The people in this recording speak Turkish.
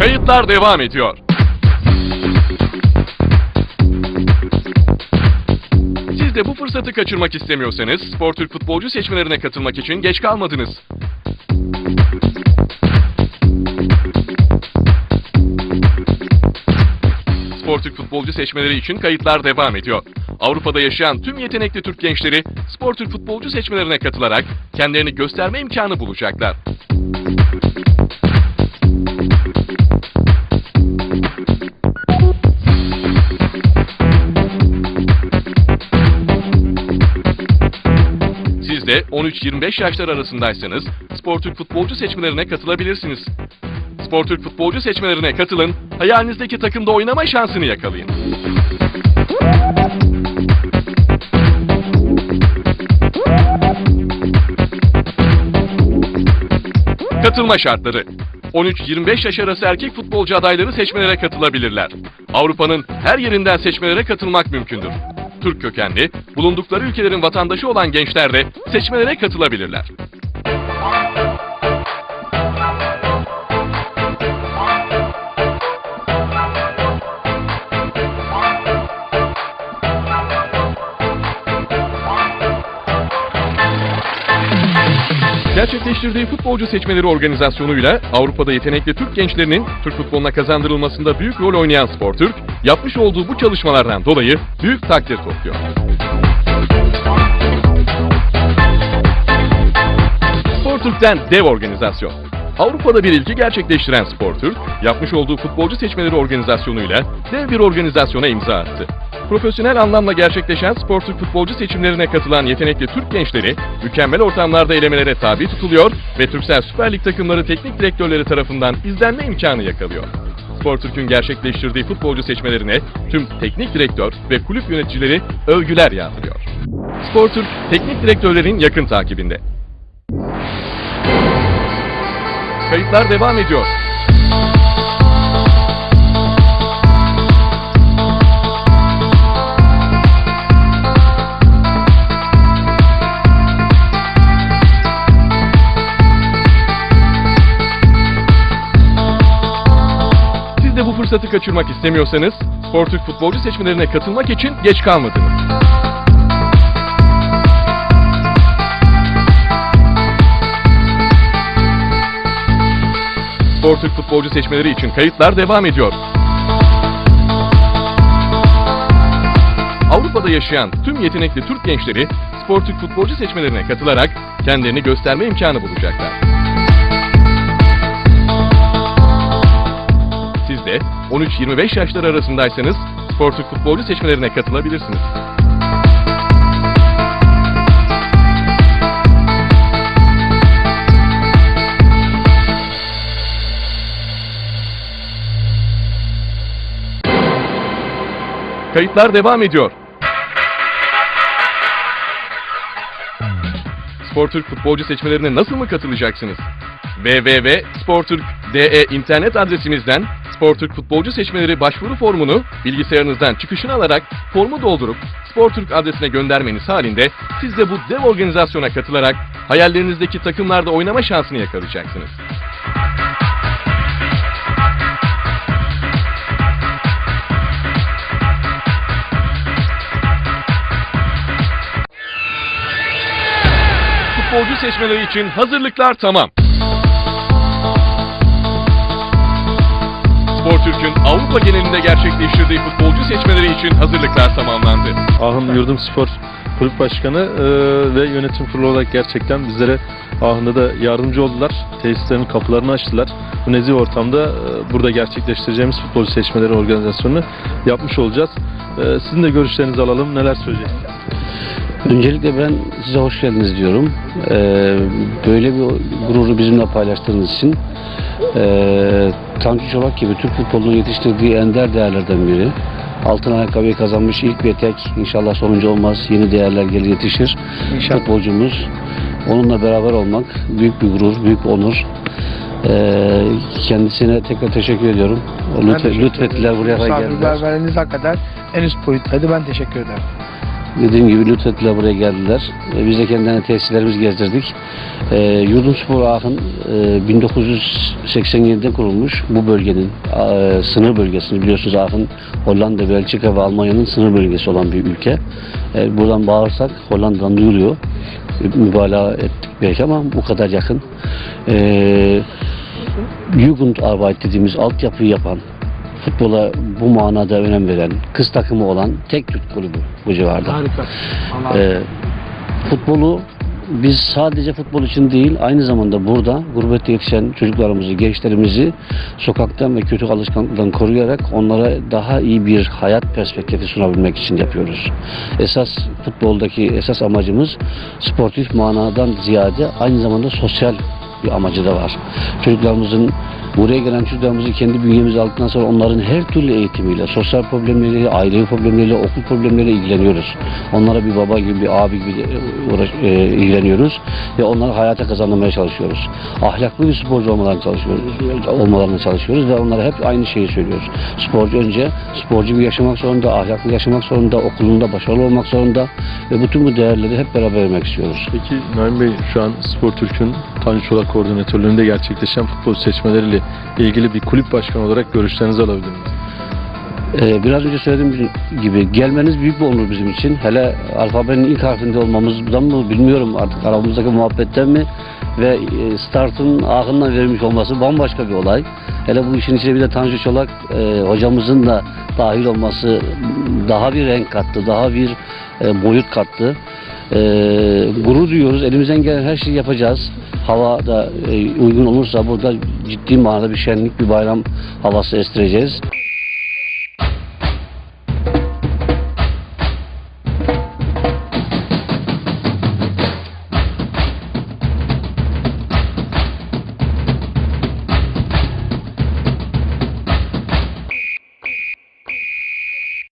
Kayıtlar devam ediyor. Siz de bu fırsatı kaçırmak istemiyorsanız Spor Türk futbolcu seçmelerine katılmak için geç kalmadınız. Spor Türk futbolcu seçmeleri için kayıtlar devam ediyor. Avrupa'da yaşayan tüm yetenekli Türk gençleri Spor Türk futbolcu seçmelerine katılarak kendilerini gösterme imkanı bulacaklar. De 13-25 yaşlar arasındaysanız Sportürk futbolcu seçmelerine katılabilirsiniz. Sportürk futbolcu seçmelerine katılın, hayalinizdeki takımda oynama şansını yakalayın. Katılma şartları 13-25 yaş arası erkek futbolcu adayları seçmelere katılabilirler. Avrupa'nın her yerinden seçmelere katılmak mümkündür. Türk kökenli, bulundukları ülkelerin vatandaşı olan gençler de seçmelere katılabilirler. Gerçekleştirdiği futbolcu seçmeleri organizasyonuyla Avrupa'da yetenekli Türk gençlerinin Türk futboluna kazandırılmasında büyük rol oynayan Sportürk, yapmış olduğu bu çalışmalardan dolayı büyük takdir topluyor. Sportürk'ten dev organizasyon. Avrupa'da bir ilki gerçekleştiren Sportürk, yapmış olduğu futbolcu seçmeleri organizasyonuyla dev bir organizasyona imza attı. Profesyonel anlamda gerçekleşen Sportürk futbolcu seçimlerine katılan yetenekli Türk gençleri mükemmel ortamlarda elemelere tabi tutuluyor ve Türksel Süper Lig takımları teknik direktörleri tarafından izlenme imkanı yakalıyor. Sportürk'ün gerçekleştirdiği futbolcu seçmelerine tüm teknik direktör ve kulüp yöneticileri övgüler yağdırıyor. Sportürk, teknik direktörlerin yakın takibinde. Kayıtlar devam ediyor. Siz de bu fırsatı kaçırmak istemiyorsanız Sportürk futbolcu seçmelerine katılmak için geç kalmadınız. Sportürk futbolcu seçmeleri için kayıtlar devam ediyor. Avrupa'da yaşayan tüm yetenekli Türk gençleri Sportürk futbolcu seçmelerine katılarak kendilerini gösterme imkanı bulacaklar. Siz de 13-25 yaşlar arasındaysanız Sportürk futbolcu seçmelerine katılabilirsiniz. Kayıtlar devam ediyor. Sportürk futbolcu seçmelerine nasıl mı katılacaksınız? www.sportürk.de internet adresimizden Sportürk futbolcu seçmeleri başvuru formunu bilgisayarınızdan çıkışını alarak formu doldurup Sportürk adresine göndermeniz halinde siz de bu dev organizasyona katılarak hayallerinizdeki takımlarda oynama şansını yakalayacaksınız. Seçmeleri için hazırlıklar tamam. Sportürk'ün Avrupa genelinde gerçekleştirdiği futbolcu seçmeleri için hazırlıklar tamamlandı. Ahın Yurdum Spor Kulüp Başkanı e, ve yönetim kurulu olarak gerçekten bizlere Ahın'da da yardımcı oldular. Tesislerin kapılarını açtılar. Bu nezih ortamda e, burada gerçekleştireceğimiz futbolcu seçmeleri organizasyonunu yapmış olacağız. E, sizin de görüşlerinizi alalım. Neler söyleyeceksiniz? Öncelikle ben size hoş geldiniz diyorum. Ee, böyle bir gururu bizimle paylaştığınız için. Ee, Tanju Çolak gibi Türk futbolunun yetiştirdiği ender değerlerden biri. Altın ayakkabıyı kazanmış ilk ve tek. İnşallah sonuncu olmaz. Yeni değerler gelir yetişir. Futbolcumuz. Onunla beraber olmak büyük bir gurur, büyük bir onur. Ee, kendisine tekrar teşekkür ediyorum. Lütfe, teşekkür lütfettiler buraya kadar geldiler. Misafirperverliğiniz hakikaten en üst boyuttaydı. Ben teşekkür ederim. Dediğim gibi lütfettiler buraya geldiler. E, biz de kendilerine tesislerimizi gezdirdik. E, Yurdunspor Ahın e, 1987'de kurulmuş bu bölgenin e, sınır bölgesini biliyorsunuz Ahın Hollanda, Belçika ve Almanya'nın sınır bölgesi olan bir ülke. E, buradan bağırsak Hollanda'dan duyuluyor. E, mübalağa ettik belki ama bu kadar yakın. E, Jugendarbeit dediğimiz altyapıyı yapan, futbola bu manada önem veren, kız takımı olan tek Türk kulübü bu civarda. Harika. Ee, futbolu biz sadece futbol için değil aynı zamanda burada gurbette yetişen çocuklarımızı, gençlerimizi sokaktan ve kötü alışkanlıklardan koruyarak onlara daha iyi bir hayat perspektifi sunabilmek için yapıyoruz. Esas futboldaki esas amacımız sportif manadan ziyade aynı zamanda sosyal bir amacı da var. Çocuklarımızın buraya gelen çocuklarımızı kendi bünyemize aldıktan sonra onların her türlü eğitimiyle, sosyal problemleriyle, ailevi problemleriyle, okul problemleriyle ilgileniyoruz. Onlara bir baba gibi, bir abi gibi de uğraş, e, ilgileniyoruz ve onları hayata kazandırmaya çalışıyoruz. Ahlaklı bir sporcu olmalarını çalışıyoruz, olmalarını çalışıyoruz ve onlara hep aynı şeyi söylüyoruz. Sporcu önce sporcu bir yaşamak zorunda, ahlaklı yaşamak zorunda, okulunda başarılı olmak zorunda ve bütün bu değerleri hep beraber vermek istiyoruz. Peki Naim Bey şu an Spor Türk'ün Tanju Çolak koordinatörlüğünde gerçekleşen futbol seçmeleriyle ilgili bir kulüp başkanı olarak görüşlerinizi alabilir miyim? Ee, biraz önce söylediğim gibi gelmeniz büyük bir onur bizim için. Hele alfabenin ilk harfinde olmamızdan mı bilmiyorum artık aramızdaki muhabbetten mi ve e, startın ahından verilmiş olması bambaşka bir olay. Hele bu işin içine bir de Tanju Çolak e, hocamızın da dahil olması daha bir renk kattı, daha bir e, boyut kattı. E, gurur duyuyoruz. Elimizden gelen her şeyi yapacağız. Hava da e, uygun olursa burada ciddi manada bir şenlik, bir bayram havası estireceğiz.